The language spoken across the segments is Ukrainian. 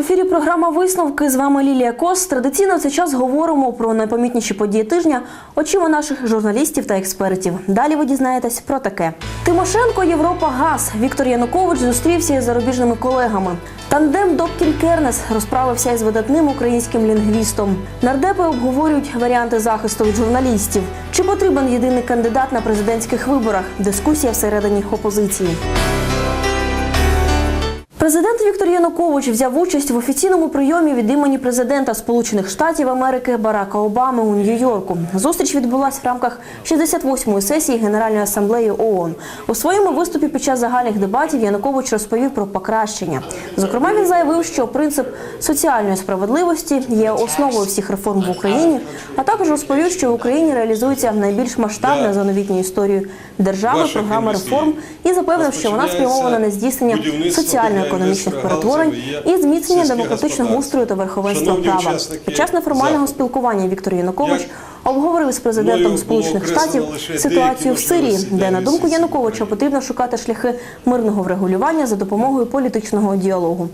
ефірі програма Висновки. З вами Лілія Кос. Традиційно в цей час говоримо про найпомітніші події тижня очима наших журналістів та експертів. Далі ви дізнаєтесь про таке: Тимошенко, Європа, Газ. Віктор Янукович зустрівся із зарубіжними колегами. Тандем Добкін Кернес розправився із видатним українським лінгвістом. Нардепи обговорюють варіанти захисту від журналістів. Чи потрібен єдиний кандидат на президентських виборах? Дискусія всередині опозиції. Президент Віктор Янукович взяв участь в офіційному прийомі від імені президента Сполучених Штатів Америки Барака Обами у Нью-Йорку. Зустріч відбулася в рамках 68-ї сесії Генеральної асамблеї ООН. У своєму виступі під час загальних дебатів Янукович розповів про покращення. Зокрема, він заявив, що принцип соціальної справедливості є основою всіх реформ в Україні, а також розповів, що в Україні реалізується найбільш масштабна за новітню історію держави Ваша програма реформ і запевнив, що вона спрямована на здійснення соціально-економічних перетворень і зміцнення демократичного устрою та верховенства права. Під час неформального спілкування Віктор Янукович обговорив з президентом Сполучених Штатів ситуацію в Сирії, де на думку. Януковича потрібно шукати шляхи мирного врегулювання за допомогою політичного діалогу.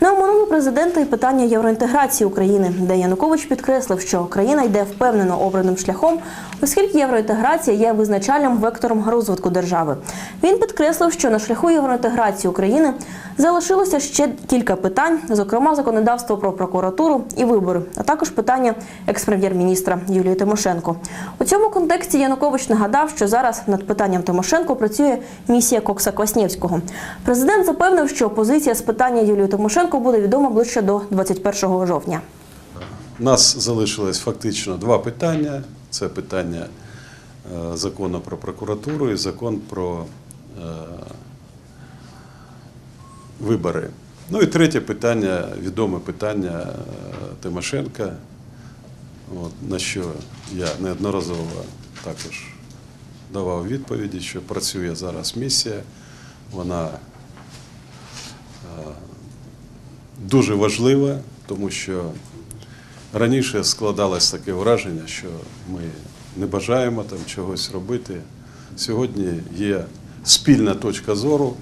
Не оминули президента і питання євроінтеграції України, де Янукович підкреслив, що країна йде впевнено обраним шляхом, оскільки євроінтеграція є визначальним вектором розвитку держави. Він підкреслив, що на шляху євроінтеграції України залишилося ще кілька питань, зокрема законодавство про прокуратуру і вибори, а також питання екс-прем'єр-міністра Юлії Тимошенко. У цьому контексті Янукович нагадав, що зараз над питанням Тимошенко працює місія Кокса Кваснєвського. Президент запевнив, що позиція з питання Юлії Тимошенко буде відома ближче до 21 жовтня. У нас залишилось фактично два питання: це питання е, закону про прокуратуру і закон про е, вибори. Ну і третє питання, відоме питання е, Тимошенка, от, на що я неодноразово також давав відповіді, що працює зараз місія. Вона дуже важлива, тому що раніше складалось таке враження, що ми не бажаємо там чогось робити. Сьогодні є спільна точка зору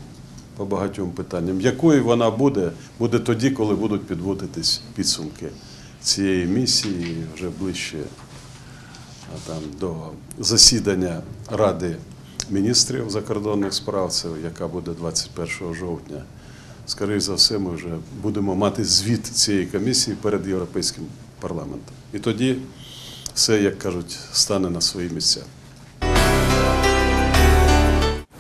по багатьом питанням. Якою вона буде, буде тоді, коли будуть підводитись підсумки цієї місії вже ближче там, до засідання Ради міністрів закордонних справ, це яка буде 21 жовтня. Скоріше за все, ми вже будемо мати звіт цієї комісії перед Європейським парламентом. І тоді все, як кажуть, стане на свої місця.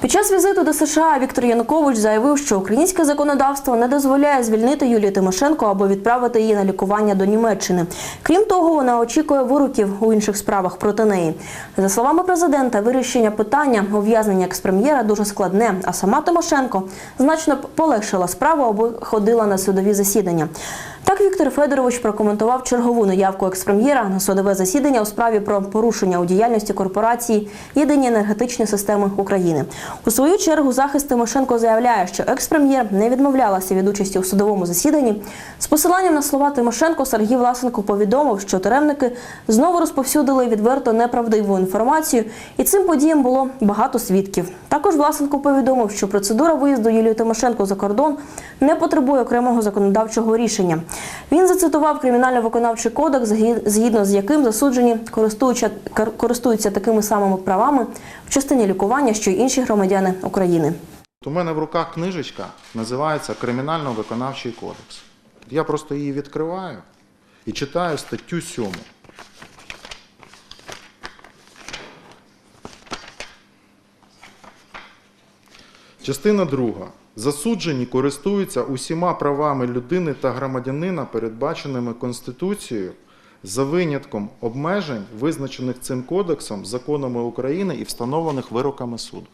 Під час візиту до США Віктор Янукович заявив, що українське законодавство не дозволяє звільнити Юлію Тимошенко або відправити її на лікування до Німеччини. Крім того, вона очікує вироків у інших справах проти неї. За словами президента, вирішення питання ув'язнення експрем'єра дуже складне. А сама Тимошенко значно полегшила справу або ходила на судові засідання. Так Віктор Федорович прокоментував чергову наявку експрем'єра на судове засідання у справі про порушення у діяльності корпорації Єдині енергетичні системи України. У свою чергу захист Тимошенко заявляє, що експрем'єр не відмовлялася від участі у судовому засіданні. З посиланням на слова Тимошенко Сергій Власенко повідомив, що тюремники знову розповсюдили відверто неправдиву інформацію, і цим подіям було багато свідків. Також Власенко повідомив, що процедура виїзду Юлії Тимошенко за кордон не потребує окремого законодавчого рішення. Він зацитував кримінально-виконавчий кодекс, згідно з яким засуджені користуються такими самими правами в частині лікування, що й інші громадяни України. У мене в руках книжечка називається Кримінально-виконавчий кодекс. Я просто її відкриваю і читаю статтю 7. Частина друга. Засуджені користуються усіма правами людини та громадянина, передбаченими Конституцією, за винятком обмежень, визначених цим кодексом, законами України і встановлених вироками суду.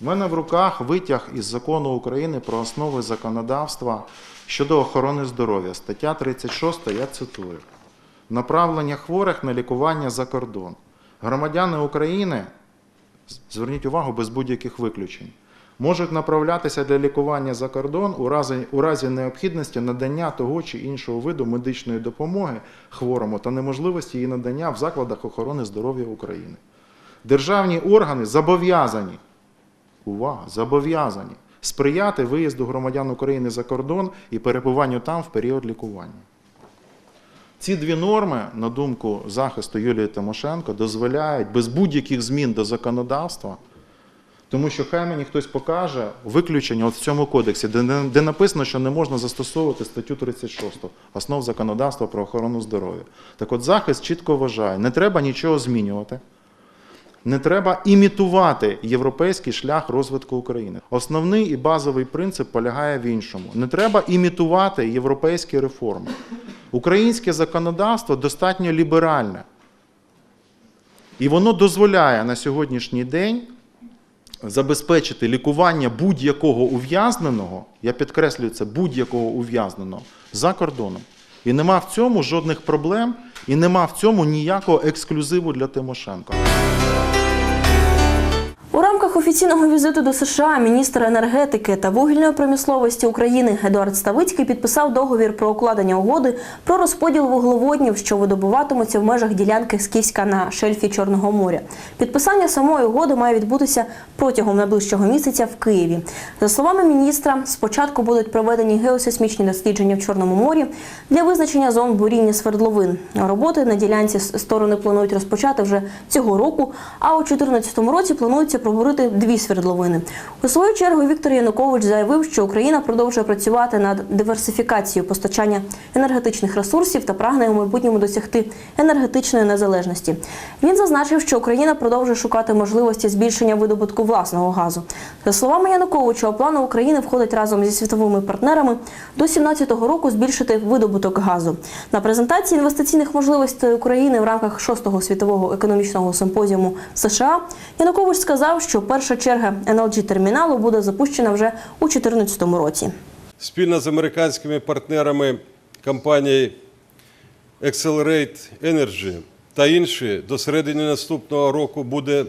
У мене в руках витяг із закону України про основи законодавства щодо охорони здоров'я, стаття 36, я цитую. Направлення хворих на лікування за кордон. Громадяни України, зверніть увагу, без будь-яких виключень, можуть направлятися для лікування за кордон у разі, у разі необхідності надання того чи іншого виду медичної допомоги хворому та неможливості її надання в закладах охорони здоров'я України. Державні органи зобов'язані увага, зобов'язані сприяти виїзду громадян України за кордон і перебуванню там в період лікування. Ці дві норми, на думку захисту Юлії Тимошенко, дозволяють без будь-яких змін до законодавства, тому що хай мені хтось покаже виключення от в цьому кодексі, де, де написано, що не можна застосовувати статтю 36 основ законодавства про охорону здоров'я. Так от захист чітко вважає, не треба нічого змінювати. Не треба імітувати європейський шлях розвитку України. Основний і базовий принцип полягає в іншому. Не треба імітувати європейські реформи. Українське законодавство достатньо ліберальне. І воно дозволяє на сьогоднішній день забезпечити лікування будь-якого ув'язненого, я підкреслюю це, будь-якого ув'язненого за кордоном. І нема в цьому жодних проблем, і нема в цьому ніякого ексклюзиву для Тимошенко. У рамках офіційного візиту до США міністр енергетики та вугільної промисловості України Едуард Ставицький підписав договір про укладення угоди про розподіл вуглеводнів, що видобуватимуться в межах ділянки Скіфська на шельфі Чорного моря. Підписання самої угоди має відбутися протягом найближчого місяця в Києві. За словами міністра, спочатку будуть проведені геосейсмічні дослідження в Чорному морі для визначення зон буріння свердловин. Роботи на ділянці сторони планують розпочати вже цього року, а у 2014 році планується пробурити дві свердловини. У свою чергу Віктор Янукович заявив, що Україна продовжує працювати над диверсифікацією постачання енергетичних ресурсів та прагне у майбутньому досягти енергетичної незалежності. Він зазначив, що Україна продовжує шукати можливості збільшення видобутку власного газу. За словами Януковича, у плани України входить разом зі світовими партнерами до 2017 року збільшити видобуток газу. На презентації інвестиційних можливостей України в рамках 6-го світового економічного симпозіуму США Янукович сказав, що перша черга NLG терміналу буде запущена вже у 2014 році. Спільно з американськими партнерами компанії Accelerate Energy та інші до середини наступного року буде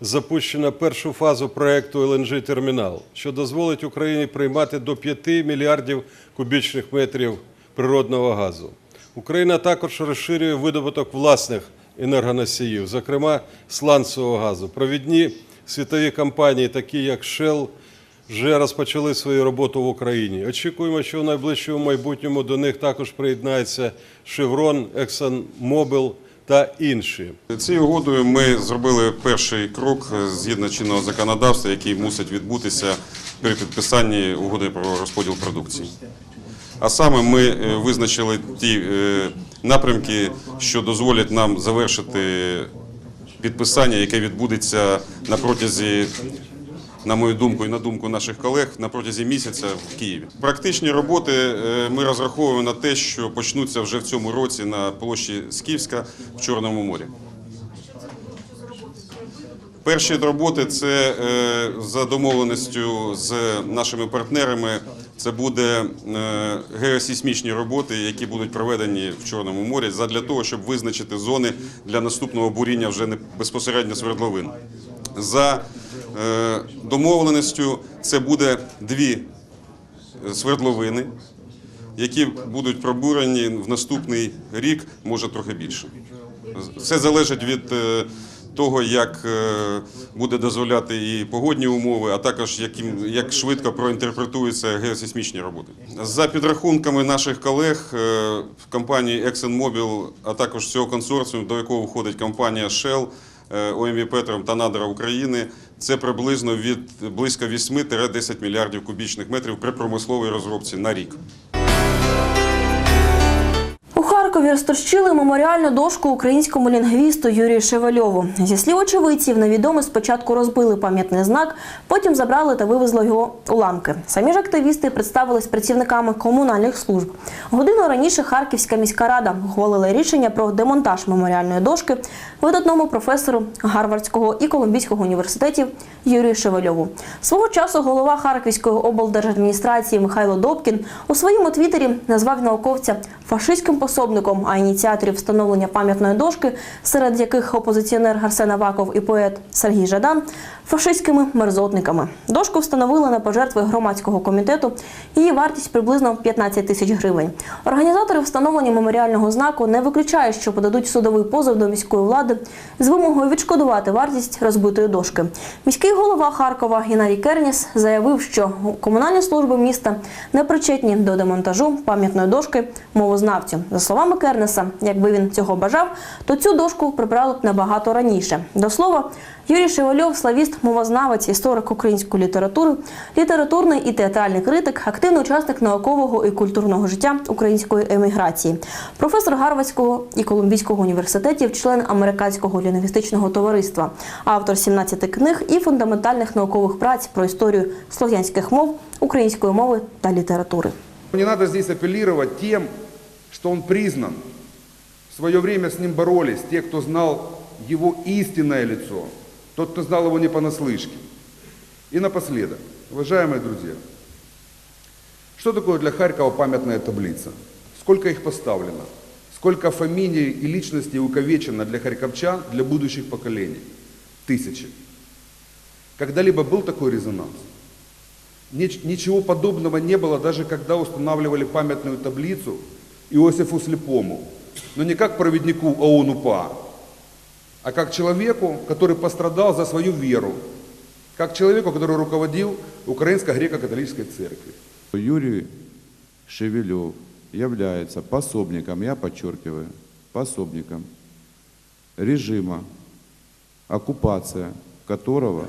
запущено першу фазу проекту LNG термінал, що дозволить Україні приймати до 5 мільярдів кубічних метрів природного газу. Україна також розширює видобуток власних енергоносіїв, зокрема сланцевого газу. Провідні світові компанії, такі як Shell, вже розпочали свою роботу в Україні. Очікуємо, що в найближчому майбутньому до них також приєднається Chevron, ExxonMobil та інші. Цією угодою ми зробили перший крок згідно чинного законодавства, який мусить відбутися при підписанні угоди про розподіл продукції. А саме ми е, визначили ті е, напрямки, що дозволять нам завершити підписання, яке відбудеться на протязі на мою думку і на думку наших колег, на протязі місяця в Києві. Практичні роботи е, ми розраховуємо на те, що почнуться вже в цьому році на площі Скіфська в Чорному морі. Перші роботи це е, за домовленістю з нашими партнерами. Це буде е, геосейсмічні роботи, які будуть проведені в Чорному морі, задля того, щоб визначити зони для наступного буріння вже не безпосередньо свердловин. За е, домовленістю це буде дві свердловини, які будуть пробурені в наступний рік, може трохи більше. Все залежить від е, того, як е, буде дозволяти і погодні умови, а також яким, як швидко проінтерпретуються геосейсмічні роботи. За підрахунками наших колег е, в компанії ExxonMobil, а також цього консорціуму, до якого входить компанія Shell, е, ОМВ Петром та Надра України, це приблизно від близько 8-10 мільярдів кубічних метрів при промисловій розробці на рік. Харкові розтрощили меморіальну дошку українському лінгвісту Юрію Шевельову. Зі слів очевидців, невідомі спочатку розбили пам'ятний знак, потім забрали та вивезли його уламки. Самі ж активісти представились працівниками комунальних служб. Годину раніше Харківська міська рада ухвалила рішення про демонтаж меморіальної дошки видатному професору Гарвардського і Колумбійського університетів Юрію Шевельову. Свого часу голова Харківської облдержадміністрації Михайло Добкін у своєму твіттері назвав науковця фашистським пособником, а ініціаторів встановлення пам'ятної дошки, серед яких опозиціонер Гарсен Аваков і поет Сергій Жадан, фашистськими мерзотниками. Дошку встановили на пожертви громадського комітету. Її вартість приблизно 15 тисяч гривень. Організатори встановлення меморіального знаку не виключають, що подадуть судовий позов до міської влади з вимогою відшкодувати вартість розбитої дошки. Міський голова Харкова Геннадій Керніс заявив, що комунальні служби міста не причетні до демонтажу пам'ятної дошки мовознавцю. За словами Кернеса, якби він цього бажав, то цю дошку прибрали б набагато раніше. До слова, Юрій Шевельов, славіст, мовознавець, історик української літератури, літературний і театральний критик, активний учасник наукового і культурного життя української еміграції, професор Гарвардського і Колумбійського університетів, член американського лінгвістичного товариства, автор 17 книг і фундаментальних наукових праць про історію слов'янських мов, української мови та літератури. Не надо здесь апеллировать тем, что он признан. В свое время с ним боролись те, кто знал его истинное лицо, тот, кто знал его не понаслышке. И напоследок, уважаемые друзья, что такое для Харькова памятная таблица? Сколько их поставлено? Сколько фамилий и личностей увековечено для харьковчан, для будущих поколений? Тысячи. Когда-либо был такой резонанс? Нич- Ничего подобного не было, даже когда устанавливали памятную таблицу Иосифу Слепому. Но не как проводнику ООН-УПА, а как человеку, который пострадал за свою веру, как человеку, который руководил Украинской греко-католической церковью. Юрий Шевелев является пособником, я подчеркиваю, пособником режима, оккупация которого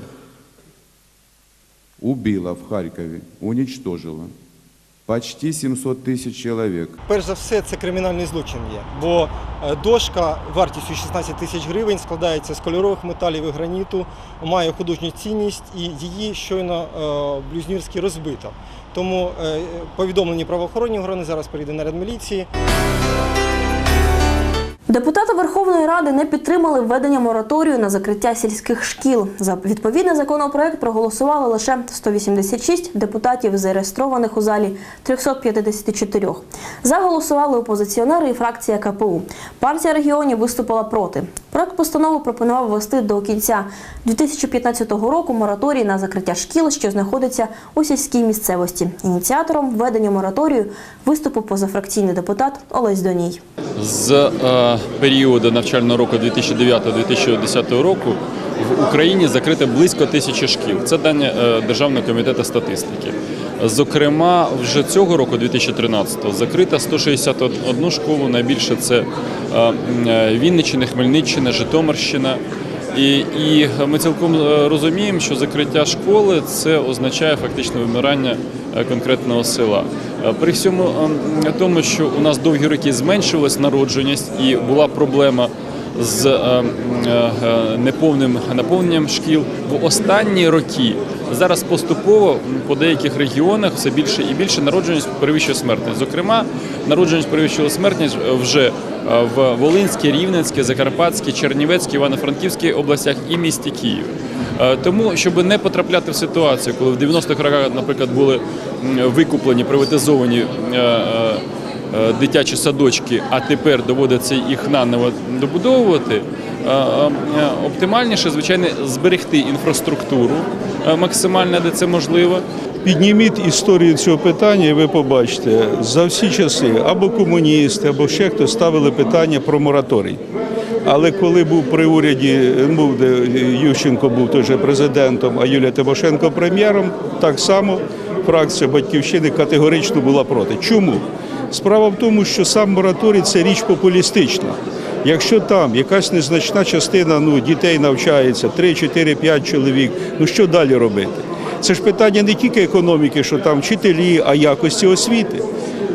убила в Харькове, уничтожила почти 700 тисяч чоловік. Перш за все, це кримінальний злочин є, бо е, дошка вартістю 16 тисяч гривень складається з кольорових металів і граніту, має художню цінність і її щойно е, в Блюзнірській розбито. Тому е, повідомлені правоохоронні органи зараз перейде наряд міліції. Депутати Верховної Ради не підтримали введення мораторію на закриття сільських шкіл. За відповідний законопроект проголосували лише 186 депутатів, зареєстрованих у залі 354. За голосували опозиціонери і фракція КПУ. Партія регіонів виступила проти. Проект постанови пропонував ввести до кінця 2015 року мораторій на закриття шкіл, що знаходиться у сільській місцевості. Ініціатором введення мораторію виступив позафракційний депутат Олесь Доній. З періоду навчального року 2009-2010 року в Україні закрите близько тисячі шкіл. Це дані е, Державного комітету статистики. Зокрема, вже цього року, 2013-го, закрита 161 школу. Найбільше це е, е, Вінниччина, Хмельниччина, Житомирщина. І, і ми цілком е, розуміємо, що закриття школи це означає фактично вимирання е, конкретного села. Е, При всьому ем, тому, що у нас довгі роки зменшилась народженість і була проблема з е, е, неповним наповненням шкіл в останні роки. Зараз поступово по деяких регіонах все більше і більше народженість перевищує смертність. Зокрема, народженість перевищила смертність вже е, в Волинській, Рівненській, Закарпатській, Чернівецькій, Івано-Франківській областях і місті Київ. Тому, щоб не потрапляти в ситуацію, коли в 90-х роках, наприклад, були викуплені, приватизовані дитячі садочки, а тепер доводиться їх наново добудовувати, е, е, оптимальніше, звичайно, зберегти інфраструктуру е, максимально, де це можливо. Підніміть історію цього питання, і ви побачите, за всі часи або комуністи, або ще хто ставили питання про мораторій. Але коли був при уряді, був де Ющенко був теж президентом, а Юлія Тимошенко прем'єром, так само фракція Батьківщини категорично була проти. Чому? Справа в тому, що сам мораторій це річ популістична. Якщо там якась незначна частина ну, дітей навчається, 3, 4, 5 чоловік, ну що далі робити? Це ж питання не тільки економіки, що там вчителі, а якості освіти.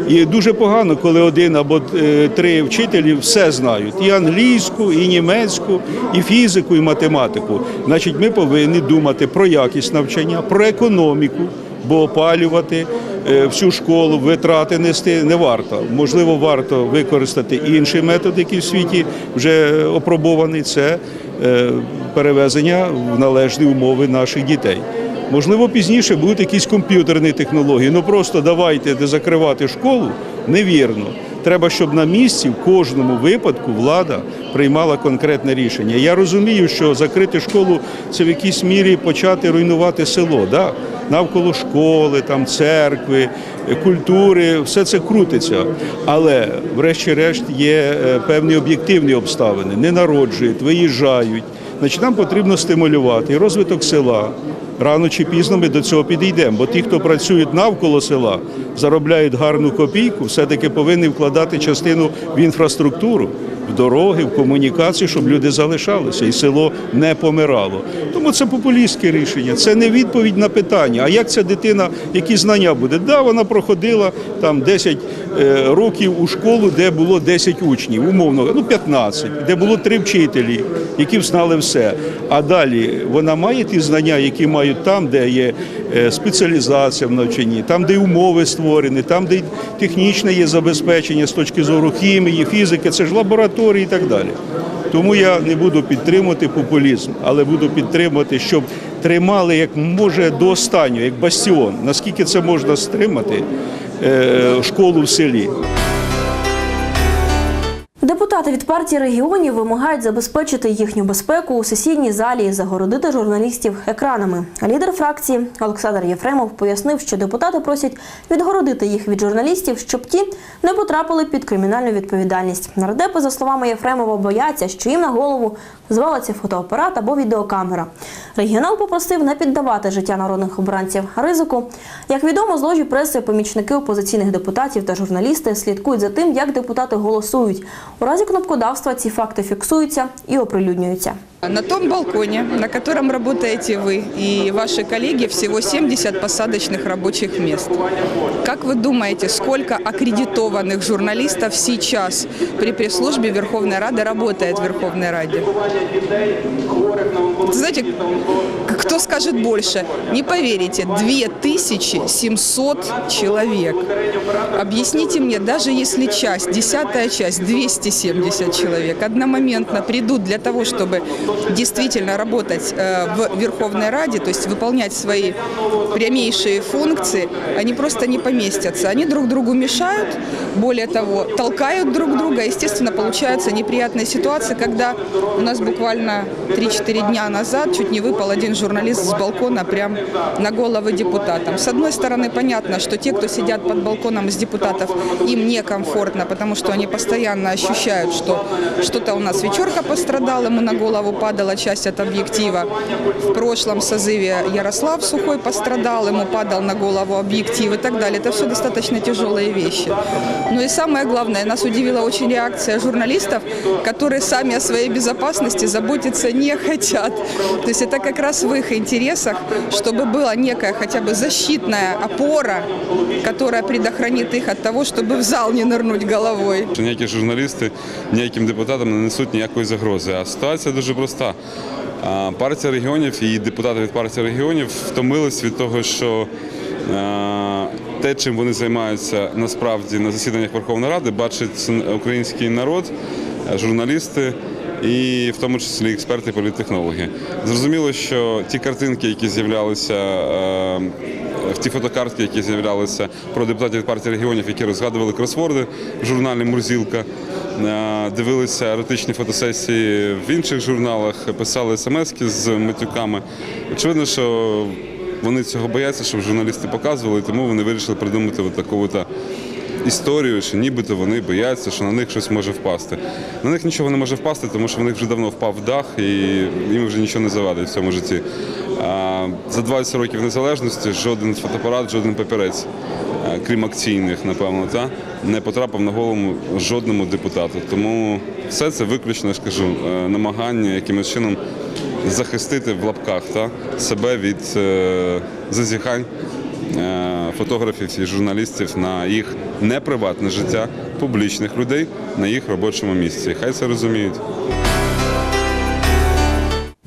І дуже погано, коли один або е, три вчителі все знають: і англійську, і німецьку, і фізику, і математику. Значить, ми повинні думати про якість навчання, про економіку, бо опалювати е, всю школу, витрати нести не варто. Можливо, варто використати інший метод, який в світі вже опробований. Це е, перевезення в належні умови наших дітей. Можливо, пізніше будуть якісь комп'ютерні технології. Ну просто давайте де закривати школу невірно. Треба, щоб на місці в кожному випадку влада приймала конкретне рішення. Я розумію, що закрити школу це в якійсь мірі почати руйнувати село. Да? Навколо школи, там, церкви, культури, все це крутиться. Але, врешті-решт, є е, певні об'єктивні обставини. Не народжують, виїжджають. Значить, нам потрібно стимулювати розвиток села. Рано чи пізно ми до цього підійдемо, бо ті, хто працюють навколо села, заробляють гарну копійку, все-таки повинні вкладати частину в інфраструктуру, в дороги, в комунікацію, щоб люди залишалися і село не помирало. Тому це популістське рішення, це не відповідь на питання. А як ця дитина, які знання буде? Да, вона проходила там 10 е, років у школу, де було 10 учнів, умовно, ну 15, де було три вчителі, які знали все. А далі вона має ті знання, які мають там, де є е, спеціалізація в навчанні, там, де умови створені, там, де технічне є забезпечення з точки зору хімії, фізики, це ж лабораторії і так далі. Тому я не буду підтримувати популізм, але буду підтримувати, щоб тримали як може до останнього, як бастіон. Наскільки це можна стримати е, школу в селі. Депутати від партії регіонів вимагають забезпечити їхню безпеку у сесійній залі і загородити журналістів екранами. Лідер фракції Олександр Єфремов пояснив, що депутати просять відгородити їх від журналістів, щоб ті не потрапили під кримінальну відповідальність. Нардепи, за словами Єфремова, бояться, що їм на голову звалиться фотоапарат або відеокамера. Регіонал попросив не піддавати життя народних обранців ризику. Як відомо, з ложі преси помічники опозиційних депутатів та журналісти слідкують за тим, як депутати голосують. У разі кнопкодавства ці факти фіксуються і оприлюднюються. На том балконе, на котором работаете вы и ваши коллеги, всего 70 посадочных рабочих мест. Как вы думаете, сколько аккредитованных журналистов сейчас при пресс-службе Верховной Рады работает в Верховной Раде? Знаете, кто скажет больше? Не поверите, 2700 человек. Объясните мне, даже если часть, десятая часть, 270 человек одномоментно придут для того, чтобы действительно работать э, в Верховной Раде, то есть выполнять свои прямейшие функции, они просто не поместятся. Они друг другу мешают, более того, толкают друг друга. Естественно, получается неприятная ситуация, когда у нас буквально 3-4 дня назад чуть не выпал один журналист с балкона прям на головы депутатам. С одной стороны, понятно, что те, кто сидят под балконом из депутатов, им некомфортно, потому что они постоянно ощущают, что что-то у нас вечерка пострадала, ему на голову падала часть от объектива. В прошлом созыве Ярослав Сухой пострадал, ему падал на голову объектив и так далее. Это все достаточно тяжелые вещи. Ну и самое главное, нас удивила очень реакция журналистов, которые сами о своей безопасности заботиться не хотят. То есть это как раз в их интересах, чтобы была некая хотя бы защитная опора, которая предохранит их от того, чтобы в зал не нырнуть головой. Що ніякі журналісти ніяким депутатам не несуть ніякої загрози. А ситуація дуже проста. А, Партія регіонів і депутати від партії регіонів втомились від того, що е, те, чим вони займаються насправді на засіданнях Верховної Ради, бачить український народ, е, журналісти. І в тому числі експерти, політтехнологи. Зрозуміло, що ті картинки, які з'являлися е, ті фотокартки, які з'являлися про депутатів партії регіонів, які розгадували кросворди в журналі Мурзілка, е, дивилися еротичні фотосесії в інших журналах, писали смски з матюками. Очевидно, що вони цього бояться, щоб журналісти показували, тому вони вирішили придумати от таку от історію, що нібито вони бояться, що на них щось може впасти. На них нічого не може впасти, тому що в них вже давно впав дах і їм вже нічого не завадить в цьому житті. А За 20 років незалежності жоден фотоапарат, жоден папірець, крім акційних, напевно, та, не потрапив на голову жодному депутату. Тому все це виключно, я ж е, намагання якимось чином захистити в лапках та, себе від е, зазіхань е, фотографів і журналістів на їх неприватне життя публічних людей на їх робочому місці. Хай це розуміють.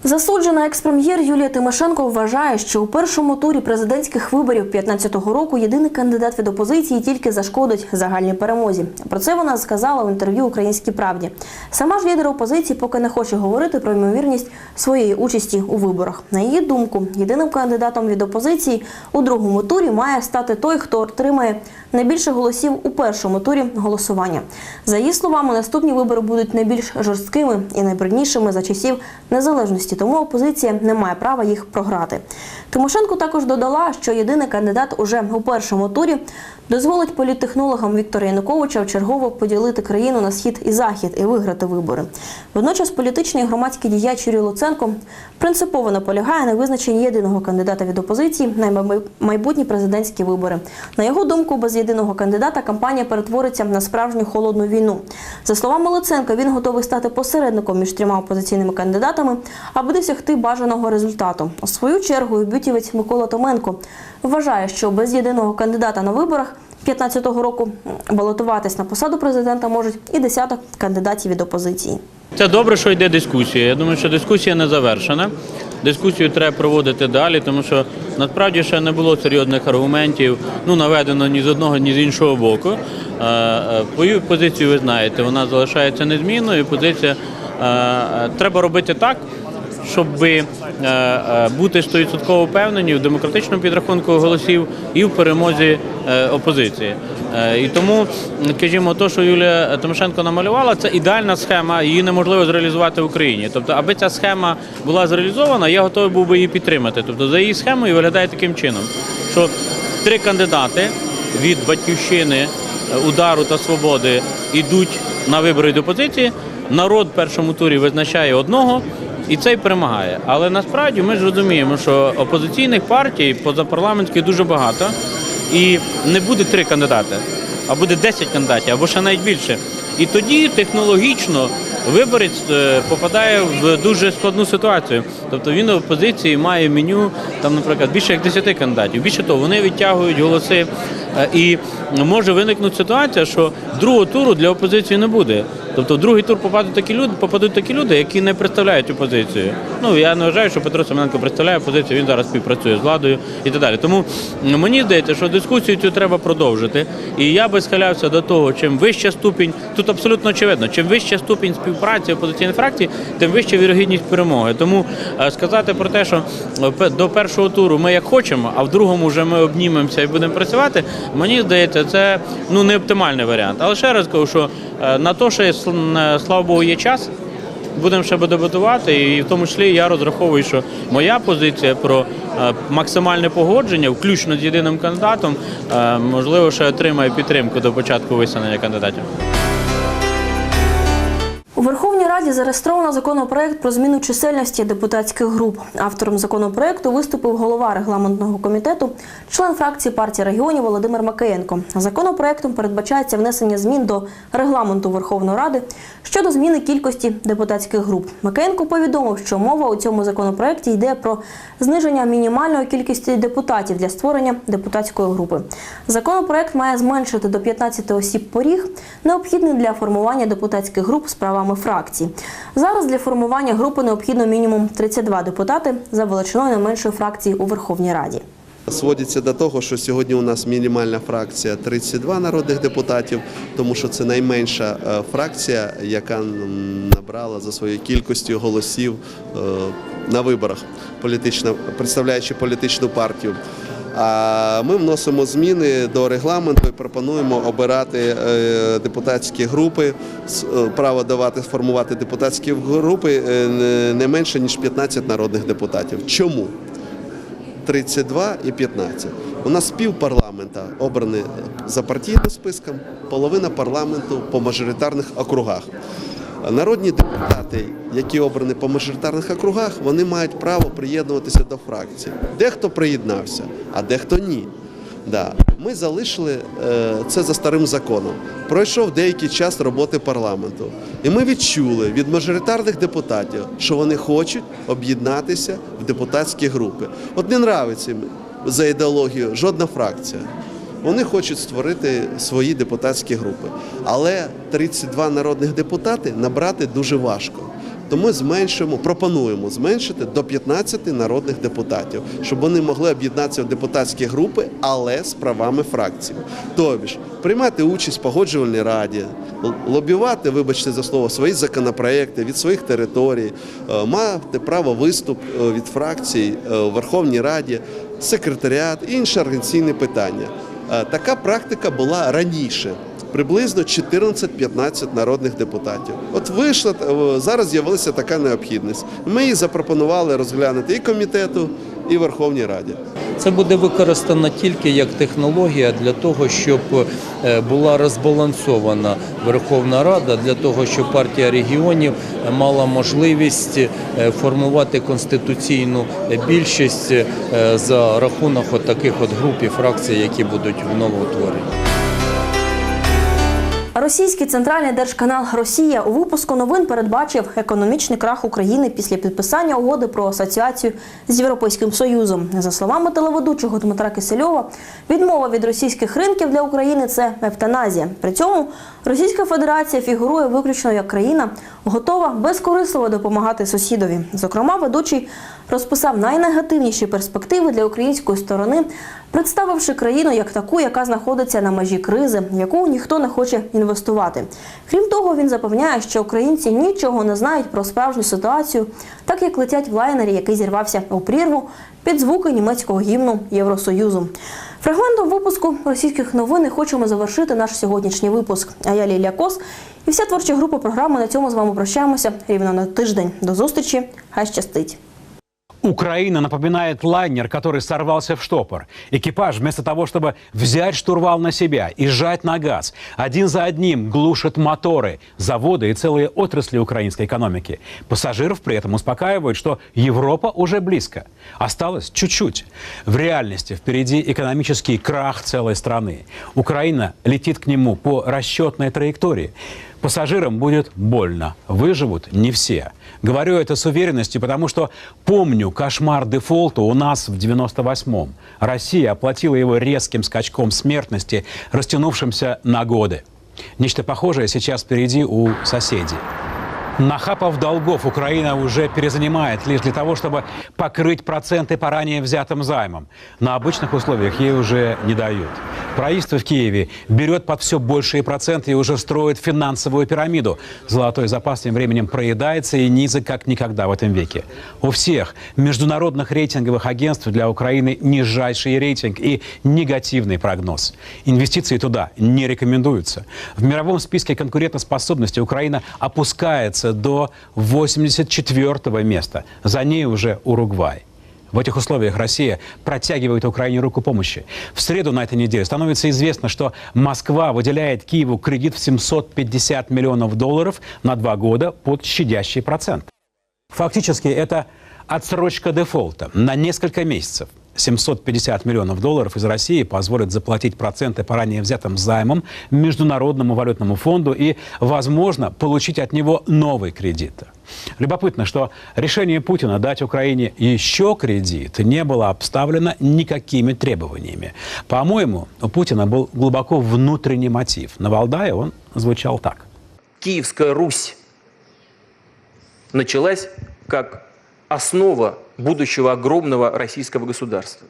Засуджена екс-прем'єр Юлія Тимошенко вважає, що у першому турі президентських виборів 2015 року єдиний кандидат від опозиції тільки зашкодить загальній перемозі. Про це вона сказала в інтерв'ю Українській правді. Сама ж лідер опозиції поки не хоче говорити про ймовірність своєї участі у виборах. На її думку, єдиним кандидатом від опозиції у другому турі має стати той, хто отримає найбільше голосів у першому турі голосування. За її словами, наступні вибори будуть найбільш жорсткими і найбруднішими за часів незалежності, тому опозиція не має права їх програти. Тимошенко також додала, що єдиний кандидат уже у першому турі дозволить політтехнологам Віктора Януковича вчергово поділити країну на схід і захід і виграти вибори. Водночас політичний і громадський діяч Юрій Луценко принципово наполягає на визначенні єдиного кандидата від опозиції на майбутні президентські вибори. На його думку, без єдиного кандидата кампанія перетвориться на справжню холодну війну. За словами Луценка, він готовий стати посередником між трьома опозиційними кандидатами, аби досягти бажаного результату. У свою чергу бютівець Микола Томенко вважає, що без єдиного кандидата на виборах 2015 року балотуватись на посаду президента можуть і десяток кандидатів від опозиції. Це добре, що йде дискусія. Я думаю, що дискусія не завершена. Дискусію треба проводити далі, тому що насправді ще не було серйозних аргументів, ну наведено ні з одного, ні з іншого боку. Е, е, Мою позицію ви знаєте, вона залишається незмінною. Позиція е, е, треба робити так, щоб е, е, бути 100% впевнені в демократичному підрахунку голосів і в перемозі е, опозиції. І тому, скажімо, то, що Юлія Тимошенко намалювала, це ідеальна схема, її неможливо зреалізувати в Україні. Тобто, аби ця схема була зреалізована, я готовий був би її підтримати. Тобто, за її схемою виглядає таким чином, що три кандидати від батьківщини, удару та свободи йдуть на вибори до опозиції. Народ в першому турі визначає одного. І цей перемагає. Але насправді ми ж розуміємо, що опозиційних партій позапарламентських дуже багато, і не буде три кандидати, а буде 10 кандидатів, або ще навіть більше. І тоді технологічно виборець е, попадає в дуже складну ситуацію. Тобто він в опозиції має меню, там, наприклад, більше як 10 кандидатів. Більше того, вони відтягують голоси. Е, І може виникнути ситуація, що другого туру для опозиції не буде. Тобто в другий тур попадуть такі люди, попадуть такі люди, які не представляють опозицію. Ну я не вважаю, що Петро Семененко представляє опозицію, він зараз співпрацює з владою і так далі. Тому мені здається, що дискусію цю треба продовжити. І я би схилявся до того, чим вища ступінь, тут абсолютно очевидно, чим вища ступінь співпраці опозиційних фракцій, тим вища вірогідність перемоги. Тому е, сказати про те, що е, до першого туру ми як хочемо, а в другому вже ми обнімемося і будемо працювати. Мені здається, це ну не оптимальний варіант. Але ще раз кажу, що на те, що е, слава Богу, є час. Будемо ще дебатувати, і в тому числі я розраховую, що моя позиція про е, максимальне погодження, включно з єдиним кандидатом, е, можливо, ще отримає підтримку до початку висунення кандидатів. Раді зареєстровано законопроект про зміну чисельності депутатських груп. Автором законопроекту виступив голова регламентного комітету, член фракції партії регіонів Володимир Макеєнко. Законопроектом передбачається внесення змін до регламенту Верховної Ради щодо зміни кількості депутатських груп. Макеєнко повідомив, що мова у цьому законопроекті йде про зниження мінімальної кількості депутатів для створення депутатської групи. Законопроект має зменшити до 15 осіб поріг, необхідний для формування депутатських груп з правами фракцій. Зараз для формування групи необхідно мінімум 32 депутати за величиною найменшої фракції у Верховній Раді. Сводиться до того, що сьогодні у нас мінімальна фракція 32 народних депутатів, тому що це найменша е, фракція, яка набрала за своєю кількістю голосів е, на виборах, політична, представляючи політичну партію. А ми вносимо зміни до регламенту і пропонуємо обирати е, депутатські групи, е, право давати формувати депутатські групи е, не- менше ніж 15 народних депутатів. Чому? 32 і 15. У нас пів парламента обрані за партійним списком, половина парламенту по мажоритарних округах. Народні депутати, які обрані по мажоритарних округах, вони мають право приєднуватися до фракції. Дехто приєднався, а дехто ні. Да. Ми залишили е, це за старим законом. Пройшов деякий час роботи парламенту. І ми відчули від мажоритарних депутатів, що вони хочуть об'єднатися в депутатські групи. От не нравиться їм за ідеологію жодна фракція. Вони хочуть створити свої депутатські групи. Але 32 народних депутати набрати дуже важко. то ми зменшимо, пропонуємо зменшити до 15 народних депутатів, щоб вони могли об'єднатися в депутатські групи, але з правами фракцій. Тобто ж, приймати участь в погоджувальній раді, л- лобіювати, вибачте за слово, свої законопроекти від своїх територій, е, мати право виступ е, від фракцій е, у Верховній Раді, секретаріат і інші організаційні питання. Е, Така практика була раніше. Приблизно 14-15 народних депутатів. От вийшла е, зараз з'явилася така необхідність. Ми запропонували розглянути і комітету, і Верховній Раді. Це буде використано тільки як технологія для того, щоб е, була розбалансована Верховна Рада, для того, щоб партія регіонів мала можливість е, формувати конституційну більшість е, за рахунок от таких от груп і фракцій, які будуть в новоутворенні. Російський центральний держканал Росія у випуску новин передбачив економічний крах України після підписання угоди про асоціацію з Європейським Союзом. За словами телеведучого Дмитра Кисельова, відмова від російських ринків для України це евтаназія. При цьому Російська Федерація фігурує виключно як країна, готова безкорисливо допомагати сусідові. Зокрема, ведучий розписав найнегативніші перспективи для української сторони, представивши країну як таку, яка знаходиться на межі кризи, яку ніхто не хоче інвестувати. Крім того, він запевняє, що українці нічого не знають про справжню ситуацію, так як летять в лайнері, який зірвався у прірву під звуки німецького гімну Євросоюзу. Фрагментом випуску російських новин хочемо завершити наш сьогоднішній випуск. А я Лілія Кос і вся творча група програми на цьому з вами прощаємося рівно на тиждень. До зустрічі, хай щастить! Украина напоминает лайнер, который сорвался в штопор. Экипаж вместо того, чтобы взять штурвал на себя и сжать на газ, один за одним глушат моторы, заводы и целые отрасли украинской экономики. Пассажиров при этом успокаивают, что Европа уже близко. Осталось чуть-чуть. В реальности впереди экономический крах целой страны. Украина летит к нему по расчетной траектории. Пассажирам будет больно. Выживут не все. Говорю это с уверенностью, потому что помню кошмар дефолта у нас в 98-м. Россия оплатила его резким скачком смертности, растянувшимся на годы. Нечто похожее сейчас впереди у соседей. Нахапав долгов Украина уже перезанимает лишь для того, чтобы покрыть проценты по ранее взятым займам. На обычных условиях ей уже не дают. Правительство в Киеве берет под все большие проценты и уже строит финансовую пирамиду. Золотой запас тем временем проедается и низок как никогда в этом веке. У всех международных рейтинговых агентств для Украины нижайший рейтинг и негативный прогноз. Инвестиции туда не рекомендуются. В мировом списке конкурентоспособности Украина опускается до 84 места. За ней уже Уругвай. В этих условиях Россия протягивает Украине руку помощи. В среду на этой неделе становится известно, что Москва выделяет Киеву кредит в 750 миллионов долларов на два года под щадящий процент. Фактически это отсрочка дефолта на несколько месяцев. 750 миллионов долларов из России позволят заплатить проценты по ранее взятым займам Международному валютному фонду и, возможно, получить от него новый кредит. Любопытно, что решение Путина дать Украине еще кредит не было обставлено никакими требованиями. По-моему, у Путина был глубоко внутренний мотив. На Валдае он звучал так. Киевская Русь началась как основа будущего огромного российского государства.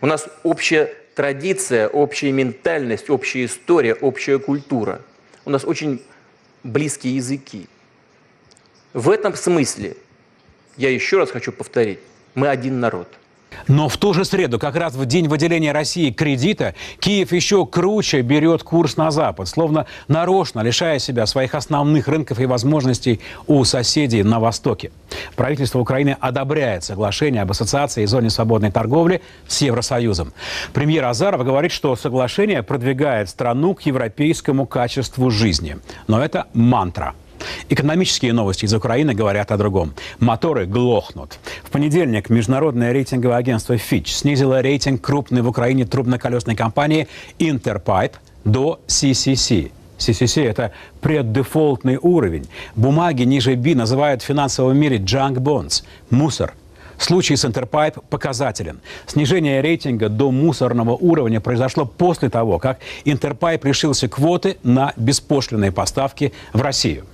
У нас общая традиция, общая ментальность, общая история, общая культура. У нас очень близкие языки. В этом смысле, я еще раз хочу повторить, мы один народ – Но в ту же среду, как раз в день выделения России кредита, Киев еще круче берет курс на Запад, словно нарочно лишая себя своих основных рынков и возможностей у соседей на Востоке. Правительство Украины одобряет соглашение об ассоциации и зоне свободной торговли с Евросоюзом. Премьер Азаров говорит, что соглашение продвигает страну к европейскому качеству жизни. Но это мантра. Экономические новости из Украины говорят о другом. Моторы глохнут. В понедельник международное рейтинговое агентство Fitch снизило рейтинг крупной в Украине трубно-колесной компании Interpipe до CCC. CCC – это преддефолтный уровень. Бумаги ниже B называют в финансовом мире junk bonds – мусор. Случай с Интерпайп показателен. Снижение рейтинга до мусорного уровня произошло после того, как Интерпайп лишился квоты на беспошлинные поставки в Россию.